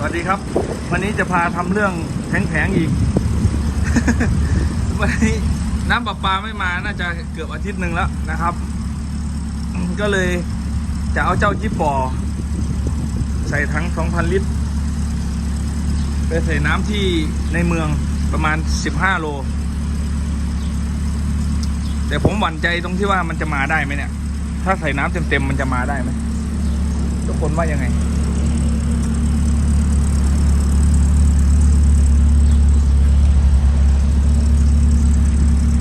สวัสดีครับ วันนี้จะพาทำเรื่องแผงๆอีก วันนี้น้ำประปาไม่มาน่าจะเกือบอาทิตย์หนึ่งแล้วนะครับ ก็เลยจะเอาเจ้าจิปปอใส่ถัง2,000 ลิตร ไปใส่น้ำที่ในเมืองประมาณ 15 โล แต่ผมหวั่นใจตรงที่ว่ามันจะมาได้ไหมเนี่ย ถ้าใส่น้ำเต็มๆมันจะมาได้ไหมทุกคนว่ายังไง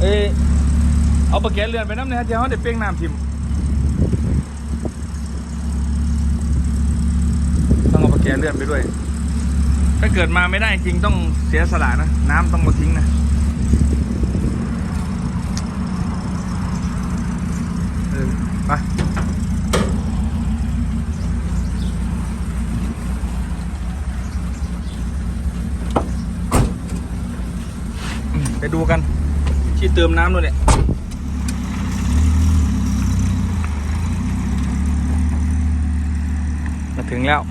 เอยเอาปลาแกนเลื่อนไปน้ำเนี่ยเดี๋ยวเขาได้เป้งน้ำทิมต้องเอาปลาแกนเลื่อนไปด้วย ถ้าเกิดมาไม่ได้จริงต้องเสียสละนะ น้ำต้องมาทิ้งนะไปไปดูกัน ที่เติมน้ำด้วยเนี่ยมาถึงแล้ว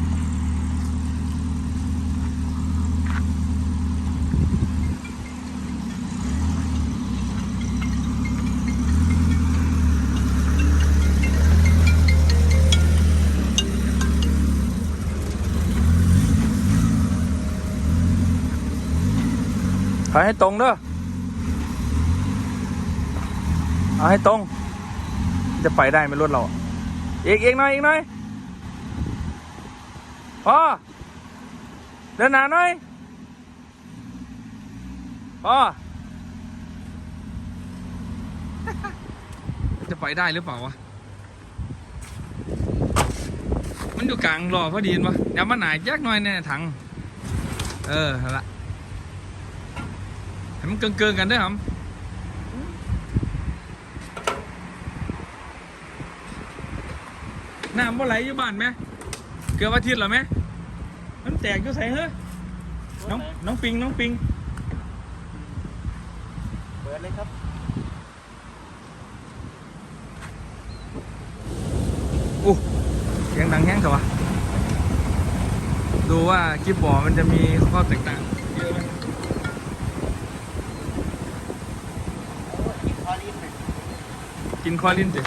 ขอให้ตรง เอาให้ตรง จะไปได้ไหมรถเราอีกอีกหน่อยอีกหน่อยพอเดินหน้าหน่อยพอจะไปได้หรือเปล่าวะ มันอยู่กลางรอพอดีนวะเดี๋ยวมันหนายแยกหน่อยแน่ถัง เอออาละให้มันเกินๆกันด้วยครับ น้ำบ่ไหลอยู่บ้านไหมเกือบอาทิตย์แล้วไหมมันแตกอยู่ใส่เฮ้ยน้องน้องปิงน้องปิงเปิดเลยครับอู้เสียงดังแห้งเถอะวะดูว่ากิบบอมันจะมีข้อแตกต่างเยอะไหมกินพอลินเลยกินคอลินสิ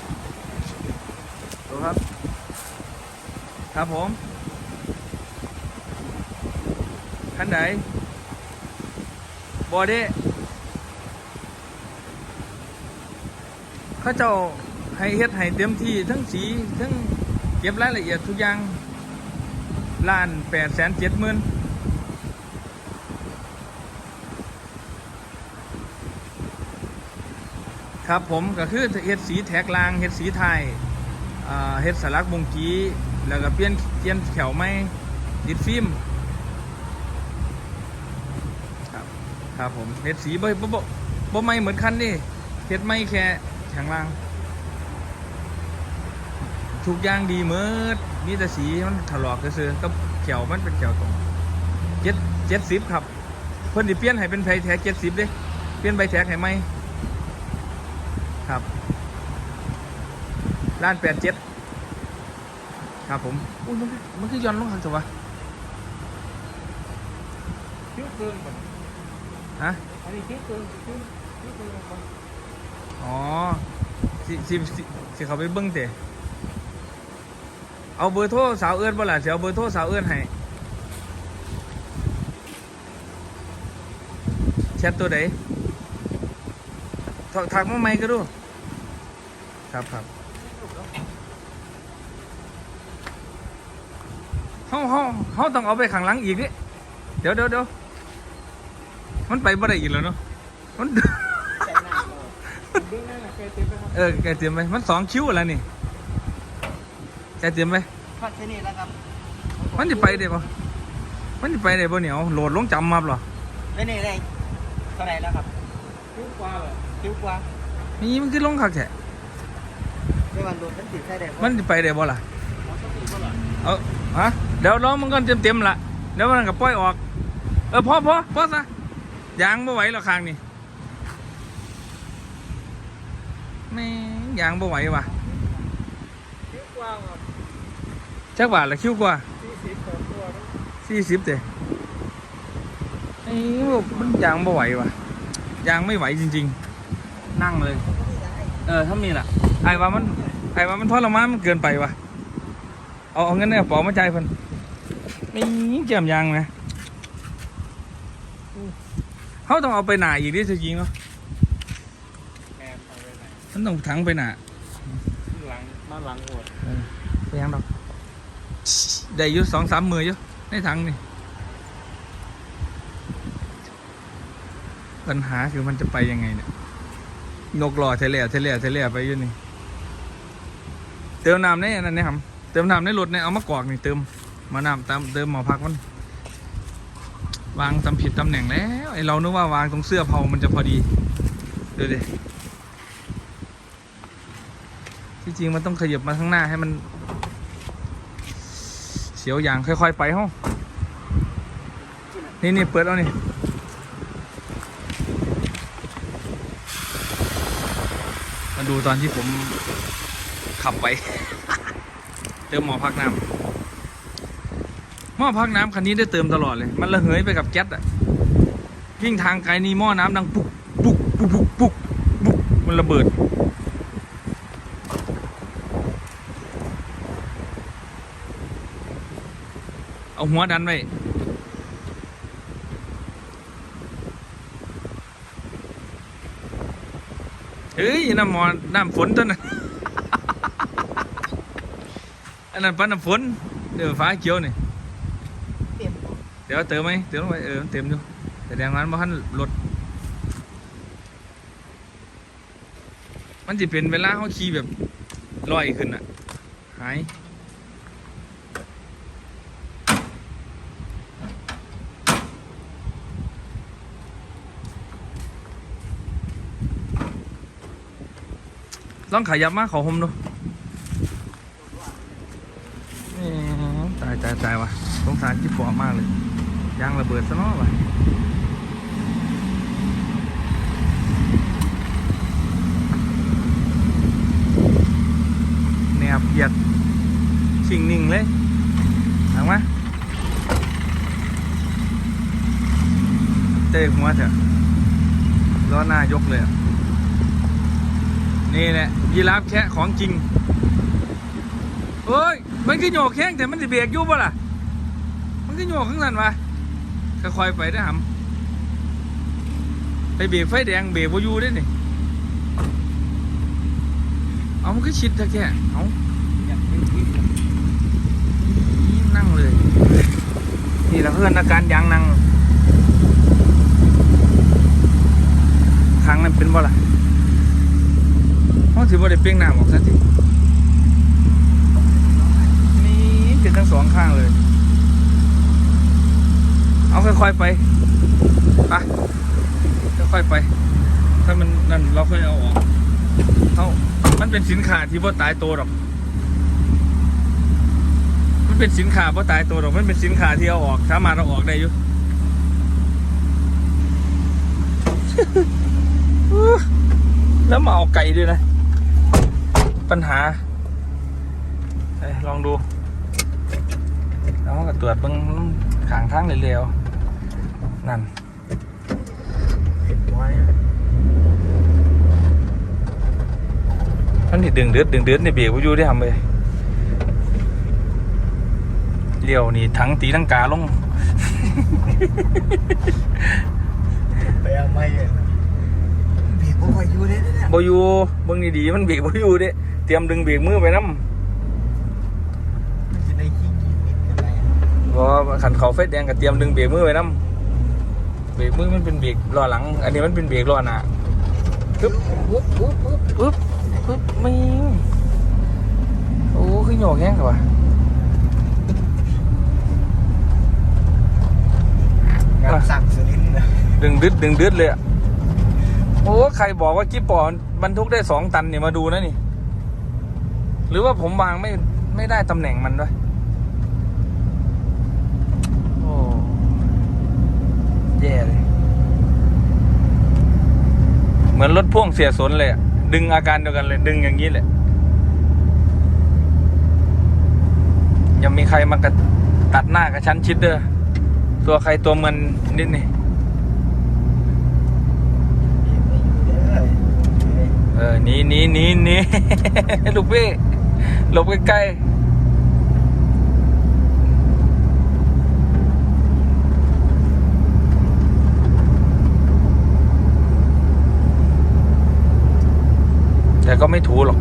ดูครับ ครับผมท่านไหนบอดี้เขาเจ้าให้เฮ็ดให้เต็มที่ทั้งสีทั้งเก็บรายละเอียดทุกอย่างล้านแปดแสนเจ็ดหมื่นครับผมก็คือเฮ็ดสีแท็กลางเฮ็ดสีไทยเฮ็ดสลักบงกี้ แล้วก็เปลี่ยนเปลี่ยนแขวไม้ติดฟิล์มครับครับผมเฮ็ดสีบ่บ่บ่บ่ไม่เหมือนคันนี่เฮ็ดไม่แค่ข้างล่าง ทุกอย่างดีเมิดมีแต่สีมันถลอกซื่อๆก็แขวมันเป็นแขวตรงเจ็ดเจ็ดสิบครับเพิ่นสิเปลี่ยนให้เป็นไฟแท็กเจ็ดสิบเด้เปลี่ยนใบแท็กให้ไหมครับล้านแปดเจ็ด ครับผมอุ้ยมันคือมันคือย้อนลงหันสิวะคิ้วเกินก่อนฮะอันนี้คิ้วเกินคิ้วคิ้วเกินก่อนอ๋อสิสิสิสิเขาไปเบิ้งเตะเอาเบอร์โทรสาวเอื้อนบ่ล่ะสิเอาเบอร์โทรสาวเอื้อนให้แชทตัวไหนทักทักมาไหมก็ดู ครับครับ เฮาเฮาเฮาต้องเอาไปข้างหลังอีกนี่เดี๋ยวเดี๋ยวเดี๋ยวมันไปบ่ได้อีกแล้วเนาะมันใส่หน้าเราดึงนั่นแหละเคยเต็มไปครับเออแกเตรียมไปมันสองคิ้วแล้วนี่แกเตรียมไปพักที่นี่แล้วครับมันจะไปได้ปะมันจะไปได้ปะเหนียวโหลดลงจำมาหรอแล้วนี่ได้เท่าไหร่แล้วครับคิ้วกว่าเลยคิ้วกว่านี่มันคือลงคักแท้ไม่วันรวมทั้งสี่ใช่ได้บ่มันจะไปได้บ่ล่ะเอาสักทีบ่ล่ะเอาฮะ เดี๋ยวร้องมันก็เต็มเต็มๆละเดี๋ยวมันก็ปล่อยออก เออพอพอพอซะยางไม่ไหวหรอกคางนี่แม่ยางไม่ไหวว่ะคิ้วกว่าครับจักบาทละคิ้วกว่าสี่สิบสองตัวสี่สิบเด้ไอ้มันยางไม่ไหวว่ะยางไม่ไหวจริง ๆ นั่งเลย เออถ้ามีล่ะไอ้ว่ามันไอ้ว่ามันทรมามันเกินไปว่ะเอาเอาเงินในกระเป๋ามาจ่ายเพิ่น ไม่เจียมยางนะเขาต้องเอาไปหนาอีกดิจริงๆเนาะแมนเอาไปไหนมันต้องถังไปหนาหลังมาหลังโหดไปยังดอกได้อยู่สองสามมืออยู่ในถังนี่ปัญหาคือมันจะไปยังไงเนี่ยนกหล่อเทเลียเทเลียเทเลียไปอยู่นี่เติมน้ำในอันนั้นนี่ครับเติมน้ำในรถเนี่ยเอามากรอกนี่เติม มาน้ำตามเติมหมอพักมัน วางตำผิดตำแหน่งแล้วไอเรานึกว่าวางตรงเสื้อเผามันจะพอดีดูดิที่จริงมันต้องขยับมาข้างหน้าให้มัน เสียวอย่างค่อย ๆ ไปห้องนี่นี่เปิดเอานี่มาดูตอนที่ผมขับไป เติมหมอพักน้ำ หม้อพักน้ำคันนี้ได้เติมตลอดเลย มันระเหยไปกับแก๊สอะวิ่งทางไกลนี่หม้อน้ำดังปุกปุกปุกปุกปุกปุกมันระเบิด เอาหัวดันไว้เฮ้ยน้ำหมอน้ำฝนต้นน่ะอันนั้นปันน้ำฝนเดี๋ยวฟ้าเขียวนี่ เดี๋ยวเติมไหมเติมลงไปเออมันเต็มอยู่แต่แดงนั้นมันลดมันจะเป็นเวลาเขาขี่แบบลอยขึ้นอะหายลองขยับมาขอหมดูตายตายตายว่ะสงสารจิ๊บปอมากเลย ยางระเบิดซะเนาะว่ะแนบเหยียดชิงนิ่งเลยถางมาเตะหัวเถอะล้อหน้ายกเลย นี่แหละยีราฟแค่ของจริงเอ้ย มันก็โยกแข้งแต่มันจะเบรกยู่ปะล่ะ มันก็โยกข้างนั้นวะ คอยไปได้อหำไปเบรกไฟแดงเบรกวอยู่ได้นี่เอามันก็ชิดแต่แค่เอาอนั่งเลย นี่แหละเพื่อนอาการยางนั่งครั้งนั้นเป็นบ่ล่ะห้องถือว่าได้เปลี่ยงน้ำออกซะทีนี่เป็นทั้งสองข้างเลย เอาค่อยๆไปไปค่อยๆไป ถ้ามันนั่นเราค่อยเอาออกเอามันเป็นสินค้าที่พ่ตายตัวหรอกมันเป็นสินค้าพ่ตายตัวหรอกมันเป็นสินค้าที่เอาออกสามารถเอาออกได้อยู่แล้วมาเอาไก่ด้วยนะ ปัญหาเอ้ยลองดูแล้วก็ตรวจเบิ้งขางทางเร็วๆ นั่นเห็นไว้มันนี่ดึงเดือดดึงเดือดในเบรกวิยูได้ทำเลยเลี้ยวนี่ทั้งตีทั้งกาลงไปเอาไม่เลยเบรกบ่ค่อยอยู่เลยเนี่ยบอยู่เบิ่งดีๆมันเบรกบอยู่เด้เตรียมดึงเบรกมือไปน้มันจะได้ขี้ขี้นิดอะไรอะำเพราะว่าขันเขาไฟแดงกับเตรียมดึงเบรกมือไปน้ำ เบรกมือมันเป็นเบรกล้อหลัง อันนี้มันเป็นเบรกล้อหน้าปึ๊บปึ๊บปึ๊บปึ๊บปึ๊บปึ๊บไม่โอ้ขึ้นโยกแห้งกว่างานสั่งสุรินทดึงดึดดึงดึดเลยอะโอ้ใครบอกว่ากิ๊บปอนบรรทุกได้สองตันเนี่ยมาดูนะนี่ หรือว่าผมวางไม่ไม่ได้ตำแหน่งมันด้วยโอ้ แย่เลย เหมือนรถพ่วงเสียสนเลยอะดึงอาการเดียวกันเลย ดึงอย่างนี้แหละ ยังมีใครมากระตัดหน้ากระชั้นชิดเด้อตัวใครตัวมันนิดนี่เออหนีหนีหนีหนีลูกพี่หลบใกล้ๆ แต่ก็ไม่ถูหรอก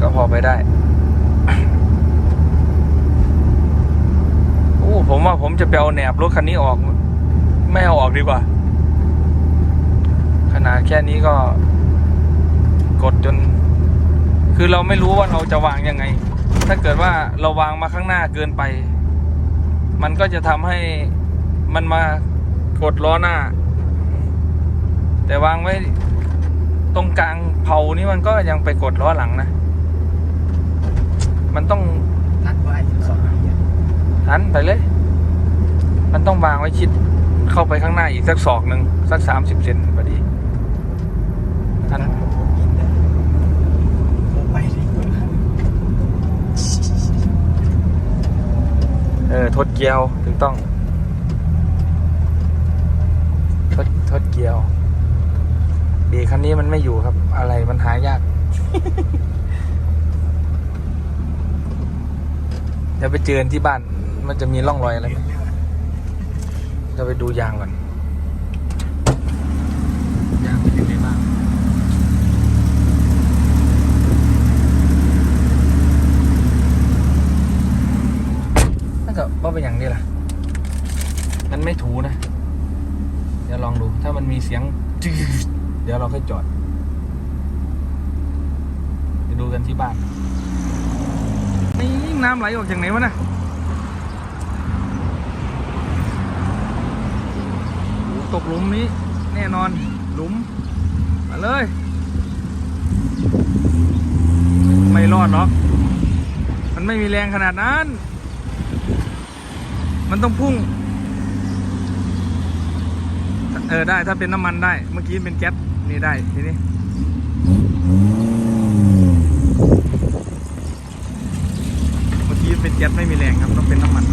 ก็พอไปได้ โอ้ ผมว่าผมจะไปเอาแหนบรถคันนี้ออก ไม่เอาออกดีกว่า ขนาดแค่นี้ก็ กดจน คือเราไม่รู้ว่าเราจะวางยังไง ถ้าเกิดว่าเราวางมาข้างหน้าเกินไป มันก็จะทำให้มันมากดล้อหน้า แต่วางไว้ ตรงกลางเผานี่มันก็ยังไปกดล้อหลังนะ มันต้องนัดไว้สิบสองหันไปเลย มันต้องวางไว้ชิดเข้าไปข้างหน้าอีกสักศอกหนึ่งสักสามสิบเซนพอดีหันนัดกับผมกินได้โอ้ไปดิเออทดเกียว ถึงต้อง ทดทดเกียว เบรกคันนี้มันไม่อยู่ครับ อะไรมันหายาก เดี๋ยวไปเจอกันที่บ้าน มันจะมีร่องรอยอะไรไหมจะไปดูยางก่อน ยางเป็นยังไงบ้างน่าจะว่าเป็นอย่างนี้ล่ะ มันไม่ถูนะ เดี๋ยวลองดู ถ้ามันมีเสียงจืด เดี๋ยวเราค่อยจอดไปดูกันที่บ้านนี่น้ำไหลออกจากไหนวะนะตกหลุมนี้แน่นอนหลุม มาเลย ไม่รอดหรอก มันไม่มีแรงขนาดนั้น มันต้องพุ่ง เออได้ถ้าเป็นน้ำมันได้ เมื่อกี้เป็นแก๊ส นี่ได้ทีนี้เมื่อกี้เป็นแก๊สไม่มีแรงครับต้องเป็นน้ำมัน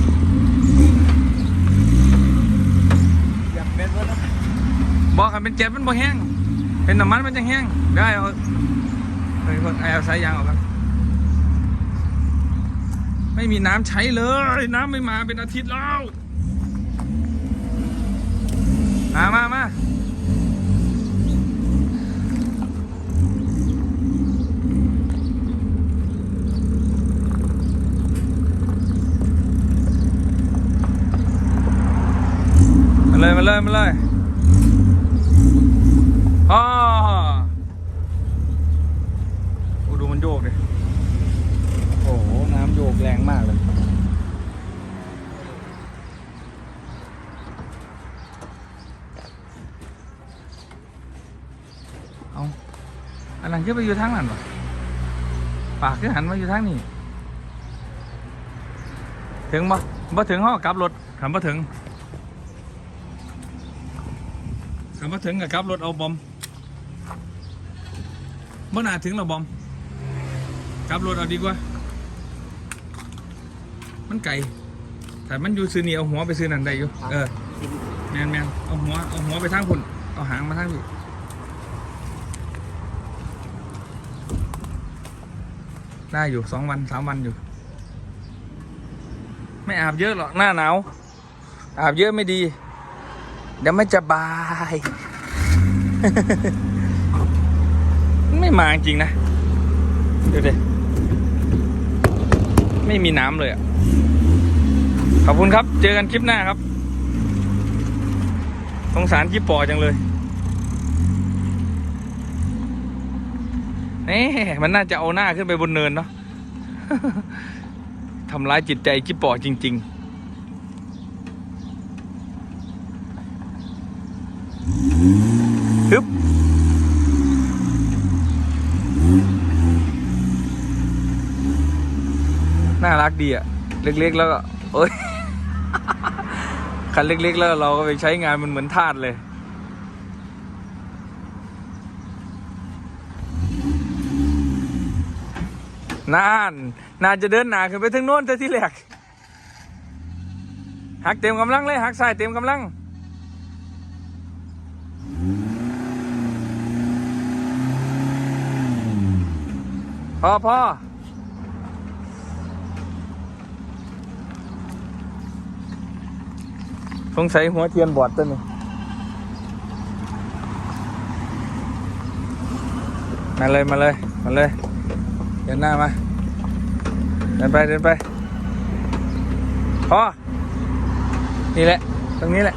อยากเป็นว่านะบอกกันเป็นแก๊สมันบ่แห้ง เป็นน้ำมันมันจะแห้งได้เอาเฮ้ยไอเอาสายยางออกกันไม่มีน้ำใช้เลย น้ำไม่มาเป็นอาทิตย์แล้ว มามามามา เลยมาเลยมาเลยอ๋อโอ้ดูมันโยกดิโอ้โหน้ำโยกแรงมากเลยเอาอันนั้นขึ้นไปอยู่ทางนั้นปะปากขึ้นหันมาอยู่ทางนี้ ถึงปะบ่ถึงห้อกลับรถขันบ่ถึง ขันบ่ถึงกับกลับรถเอาบอมบ่น่าถึงเราบอมกลับรถเอาดีกว่า มันไกลแต่มันอยู่ซื้อนี่เอาหัวไปซื้อนั่นได้อยู่ เออแมนแมนเอาหัวเอาหัวไปทางพุ่นเอาหางมาทางนี้ได้อยู่สองวันสามวันอยู่ ไม่อาบเยอะหรอกหน้าหนาวอาบเยอะไม่ดี เดี๋ยวไม่จะบาย ไม่มาจริงนะ ดูดิ ไม่มีน้ำเลยอะ ขอบคุณครับ เจอกันคลิปหน้าครับ สงสารกิ๊ปปอจังเลยเอ๊ะมันน่าจะเอาหน้าขึ้นไปบนเนินเนาะทำร้ายจิตใจกิ๊ปปอจริง ๆ น่ารักดีอะเล็กๆแล้วก็เอ้ยคันเล็กๆแล้วเราก็ไปใช้งานมันเหมือนทาสเลย นานนานจะเดินหนาขึ้นไปถึงโน้นแต่ที่แรกหักเต็มกำลังเลยหักซ้ายเต็มกำลังพอพอ สงสัยหัวเทียนบอดตัวนี้มาเลยมาเลยมาเลย เดินหน้ามา เดินไปเดินไปพอนี่แหละ ตรงนี้แหละ